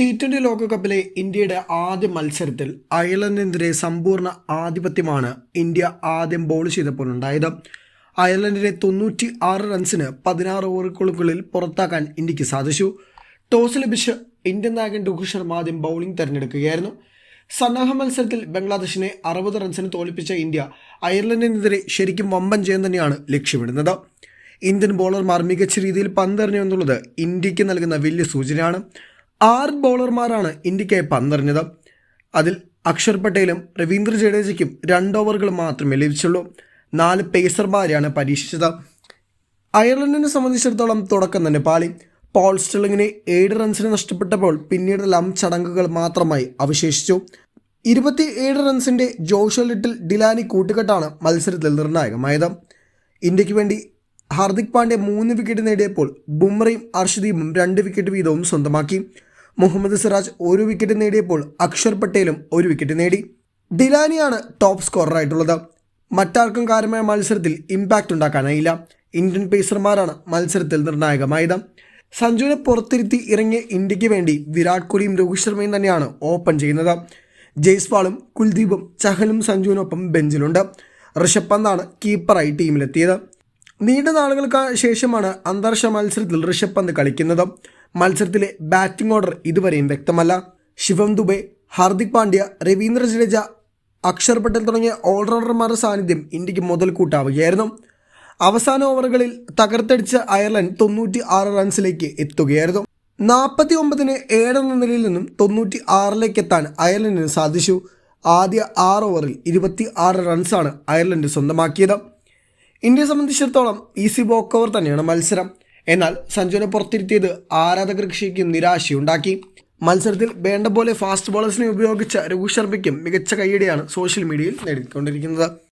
T twenty ലോകകപ്പിലെ ഇന്ത്യയുടെ ആദ്യ മത്സരത്തിൽ അയർലൻഡിനെതിരെ സമ്പൂർണ ആധിപത്യമാണ് ഇന്ത്യ ആദ്യം ബോൾ ചെയ്തപ്പോൾ ഉണ്ടായത് അയർലൻഡിനെ തൊണ്ണൂറ്റി ആറ് റൺസിന് പതിനാറ് ഓവറുകൾക്കുള്ളിൽ പുറത്താക്കാൻ ഇന്ത്യയ്ക്ക് സാധിച്ചു. ടോസ് ലഭിച്ച് ഇന്ത്യൻ നായകൻ രോഹിത് ശർമ്മ ആദ്യം ബൗളിംഗ് തെരഞ്ഞെടുക്കുകയായിരുന്നു. സന്നാഹ മത്സരത്തിൽ ബംഗ്ലാദേശിനെ അറുപത് റൺസിന് തോൽപ്പിച്ച ഇന്ത്യ അയർലൻഡിനെതിരെ ശരിക്കും വമ്പൻ ജയം തന്നെയാണ് ലക്ഷ്യമിടുന്നത്. ഇന്ത്യൻ ബോളർമാർ മികച്ച രീതിയിൽ പന്തെറിഞ്ഞു എന്നുള്ളത് ഇന്ത്യയ്ക്ക് നൽകുന്ന വലിയ സൂചനയാണ്. ആറ് ബോളർമാരാണ് ഇന്ത്യക്കായി പന്തെറിഞ്ഞത്. അതിൽ അക്ഷർ പട്ടേലും രവീന്ദ്ര ജഡേജയ്ക്കും രണ്ട് ഓവറുകൾ മാത്രമേ ലഭിച്ചുള്ളൂ. നാല് പേസർമാരെയാണ് പരീക്ഷിച്ചത്. അയർലൻഡിനെ സംബന്ധിച്ചിടത്തോളം തുടക്കം തന്നെ പാളി. പോൾ സ്റ്റെർലിങ്ങിനെ ഏഴ് റൺസിന് നഷ്ടപ്പെട്ടപ്പോൾ പിന്നീട് ലം ചടങ്ങുകൾ മാത്രമായി അവശേഷിച്ചു. ഇരുപത്തി ഏഴ് റൺസിന്റെ ജോഷ ലിറ്റിൽ ഡിലാനി കൂട്ടുകെട്ടാണ് മത്സരത്തിൽ നിർണായകമായത്. ഇന്ത്യയ്ക്ക് വേണ്ടി ഹാർദിക് പാണ്ഡ്യ മൂന്ന് വിക്കറ്റ് നേടിയപ്പോൾ ബുംറയും അർഷദീപും രണ്ട് വിക്കറ്റ് വീതവും സ്വന്തമാക്കി. മുഹമ്മദ് സിറാജ് ഒരു വിക്കറ്റ് നേടിയപ്പോൾ അക്ഷർ പട്ടേലും ഒരു വിക്കറ്റ് നേടി. ഡിലാനിയാണ് ടോപ്പ് സ്കോററായിട്ടുള്ളത് മറ്റാർക്കും കാര്യമായ മത്സരത്തിൽ ഇമ്പാക്റ്റ് ഉണ്ടാക്കാനായില്ല. ഇന്ത്യൻ പേസർമാരാണ് മത്സരത്തിൽ നിർണായകമായത്. സഞ്ജുവിനെ പുറത്തിരുത്തി ഇറങ്ങിയ ഇന്ത്യയ്ക്ക് വേണ്ടി വിരാട് കോഹ്ലിയും രോഹിത് ശർമ്മയും തന്നെയാണ് ഓപ്പൺ ചെയ്യുന്നത്. ജയ്സ്വാളും കുൽദീപും ചഹലും സഞ്ജുവിനൊപ്പം ബെഞ്ചിലുണ്ട്. ഋഷഭ് പന്താണ് കീപ്പറായി ടീമിലെത്തിയത് നീണ്ട നാളുകൾക്ക് ശേഷമാണ് അന്താരാഷ്ട്ര മത്സരത്തിൽ ഋഷഭ് പന്ത് കളിക്കുന്നത്. മത്സരത്തിലെ ബാറ്റിംഗ് ഓർഡർ ഇതുവരെയും വ്യക്തമല്ല. ശിവം ദുബെ ഹാർദിക് പാണ്ഡ്യ രവീന്ദ്ര ജഡേജ അക്ഷർ പട്ടേൽ തുടങ്ങിയ ഓൾറൗണ്ടർമാരുടെ സാന്നിധ്യം ഇന്ത്യയ്ക്ക് മുതൽക്കൂട്ടാവുകയായിരുന്നു. അവസാന ഓവറുകളിൽ തകർത്തടിച്ച അയർലൻഡ് തൊണ്ണൂറ്റി ആറ് റൺസിലേക്ക് എത്തുകയായിരുന്നു. നാൽപ്പത്തി ഒമ്പതിന് ഏഴെന്ന നിലയിൽ നിന്നും തൊണ്ണൂറ്റി ആറിലേക്ക് എത്താൻ അയർലൻഡിന് സാധിച്ചു. ആദ്യ ആറ് ഓവറിൽ ഇരുപത്തി ആറ് റൺസാണ് അയർലൻഡ് സ്വന്തമാക്കിയത്. ഇന്ത്യയെ സംബന്ധിച്ചിടത്തോളം ഈസി വോക്ക് ഓവർ തന്നെയാണ് മത്സരം. എന്നാൽ സഞ്ജുവിനെ പുറത്തിരുത്തിയത് ആരാധകർക്ക് ശരിക്കും നിരാശയുണ്ടാക്കി മത്സരത്തിൽ വേണ്ട പോലെ ഫാസ്റ്റ് ബോളേഴ്സിനെ ഉപയോഗിച്ച രോഹിത് ശർമ്മയ്ക്കും മികച്ച കൈയടിയാണ് സോഷ്യൽ മീഡിയയിൽ നേടിക്കൊണ്ടിരിക്കുന്നത്.